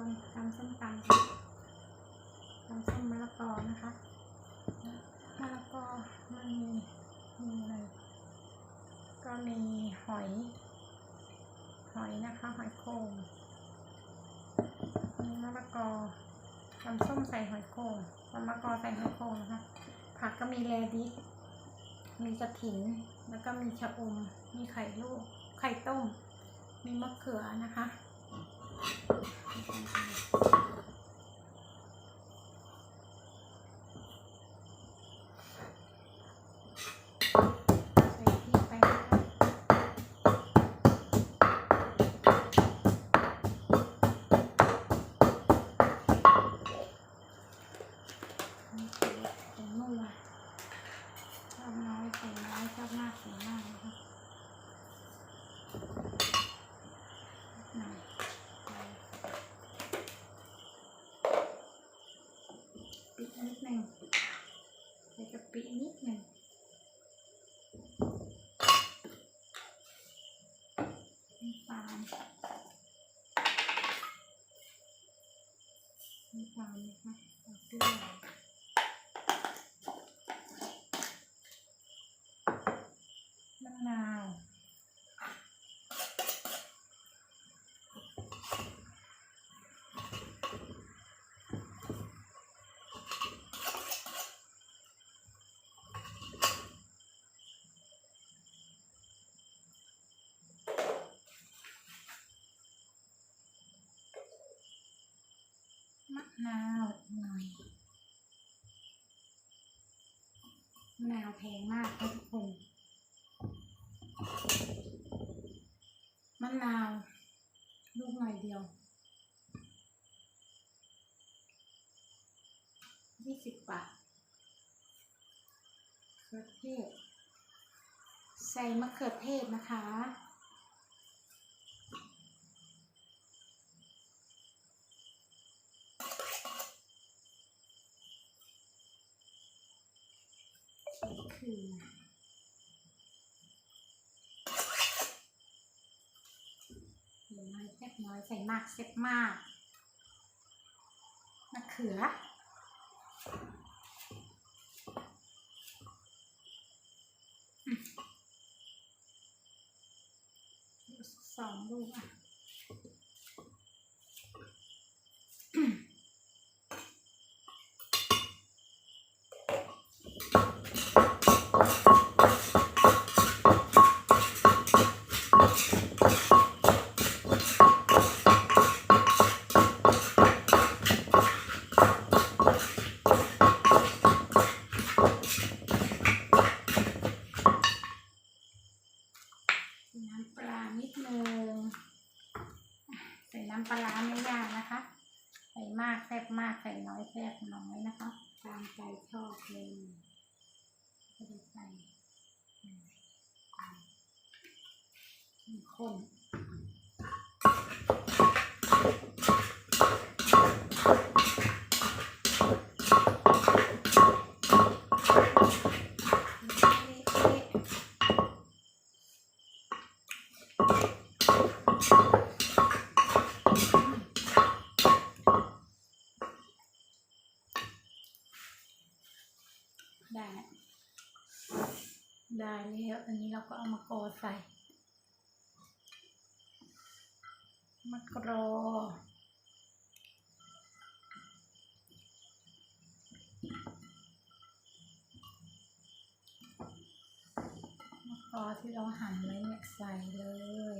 คนตำส้มตำตำส้มมะละกอนะคะมะละกอมันมีมีอะไรก็มีหอย หอยนะคะ หอยโข่งมีมะละกอตำส้มใส่หอยโข่งตำมะละกอใส่หอยโข่งนะคะผักก็มีแลดิสมีกระถิน แล้วก็มีชะอม มีไข่ลูก ไข่ต้ม มีมะเขือนะคะ ส่พริกไปนะคะนี่คือผงนัวชอบน้อยใส่น้อยชอบมากใส่มากนะคะหน่อย ปินิดหนึ่งใส่กะปินิดหนึ่งน้ำตาลน้ำตาลนะคะเอาเกลือมะนาว มะนาวหน่อยมะนาวแพงมากทุกคนมะนาวลูกหน่อยเดียวยี่สิบบาทมะเขือเทศ ใส่มะเขือเทศนะคะ คือเดี๋ยวน้อยแซ่บน้อยใส่มากแซ่บมากมะเขือสองลูกอะำปลาร้าไม่ยากนะคะ ใส่มากแซ่บมากใส่น้อยแซ่บน้อยนะคะ ตามใจชอบเลยก็จะใส่อืมอืมข้น อะอันนี้เราก็เอามากรอใส่มะกรอมะกรอที่เราหั่นไว้เนี่ยใส่เลย